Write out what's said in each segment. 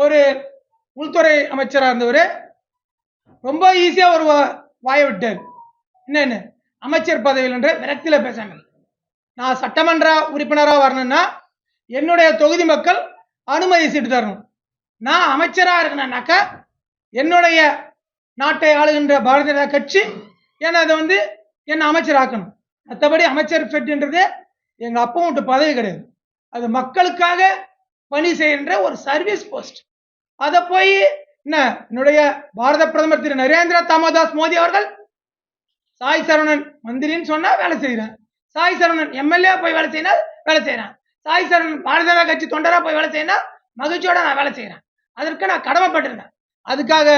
ஒரு உள்துறை அமைச்சராக இருந்தவர் ரொம்ப ஈஸியாக ஒரு வா- வாயை விட்டார். என்னென்னு அமைச்சர் பதவியில் என்ற விரக்தியில் பேசாமல் நான் சட்டமன்ற உறுப்பினராக வரணும்னா என்னுடைய தொகுதி மக்கள் அனுமதி சீட்டு தரணும். நான் அமைச்சராக இருக்கணும்னாக்கா என்னுடைய நாட்டை ஆளுகின்ற பாரதிய ஜனதா கட்சி என்னை அதை வந்து என்னை அமைச்சராக்கணும். மற்றபடி அமைச்சர் பெட்டுன்றது எங்கள் அப்பா விட்டு பதவி கிடையாது. அது மக்களுக்காக பணி செய்கின்ற ஒரு சர்வீஸ் போஸ்ட் அதை போய் என்ன என்னுடைய பாரத பிரதமர் திரு நரேந்திர தாமோதாஸ் மோடி அவர்கள் சாய் சரவணன் மந்திரின்னு சொன்னா வேலை செய்யறேன் சாய் சரவணன் எம்எல்ஏ போய் வேலை செய்யினால் வேலை செய்யறேன் சாய் சரவணன் பாரதிய கட்சி தொண்டரா போய் வேலை செய்யினா மகிழ்ச்சியோட நான் வேலை செய்கிறேன் அதற்கு நான் கடமைப்பட்டிருந்தேன் அதுக்காக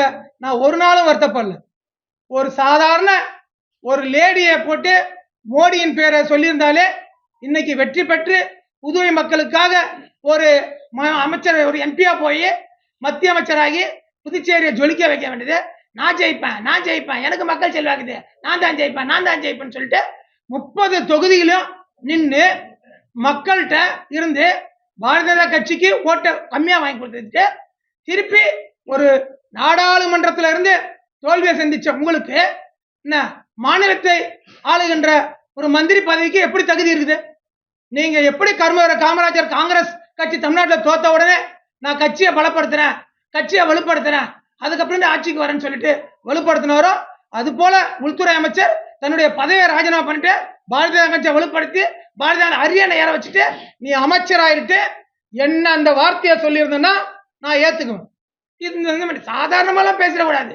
நான் ஒரு நாளும் வருத்தப்படல. ஒரு சாதாரண ஒரு லேடியை போட்டு மோடியின் பேரை சொல்லியிருந்தாலே இன்னைக்கு வெற்றி பெற்று புதுவை மக்களுக்காக ஒரு ம- அமைச்சர் ஒரு எம்பியா போய் மத்திய அமைச்சராகி புதுச்சேரியை ஜொலிக்க வைக்க வேண்டியது. நான் ஜெயிப்பேன் நான் ஜெயிப்பேன். எனக்கு மக்கள் செல்வாக்குது. நான் தான் ஜெயிப்பேன் நான் தான் ஜெயிப்பேன்னு சொல்லிட்டு முப்பது தொகுதியிலும் நின்று மக்கள்கிட்ட இருந்து பாரதிய ஜனதா கட்சிக்கு ஓட்டை கம்மியாக வாங்கி கொடுத்துட்டு திருப்பி ஒரு நாடாளுமன்றத்தில் இருந்து தோல்வியை சந்திச்ச உங்களுக்கு என்ன மாநிலத்தை ஆளுகின்ற ஒரு மந்திரி பதவிக்கு எப்படி தகுதி இருக்குது? நீங்க எப்படி கர்மவர காமராஜர் காங்கிரஸ் கட்சி தமிழ்நாட்டில் தோத்த உடனே நான் கட்சியை பலப்படுத்துறேன் கட்சியை வலுப்படுத்துறேன் அதுக்கப்புறம் ஆட்சிக்கு வரேன்னு சொல்லிட்டு வலுப்படுத்தினவரோ அது போல உள்துறை அமைச்சர் தன்னுடைய பதவியை ராஜினாமா பண்ணிட்டு பாரதிய கட்சியை வலுப்படுத்தி பாரதிய அரியணை ஏற வச்சுட்டு நீ அமைச்சராயிட்டு என்ன அந்த வார்த்தையை சொல்லியிருந்தேன்னா நான் ஏத்துக்குவேன். இது சாதாரணமெல்லாம் பேசிடக்கூடாது.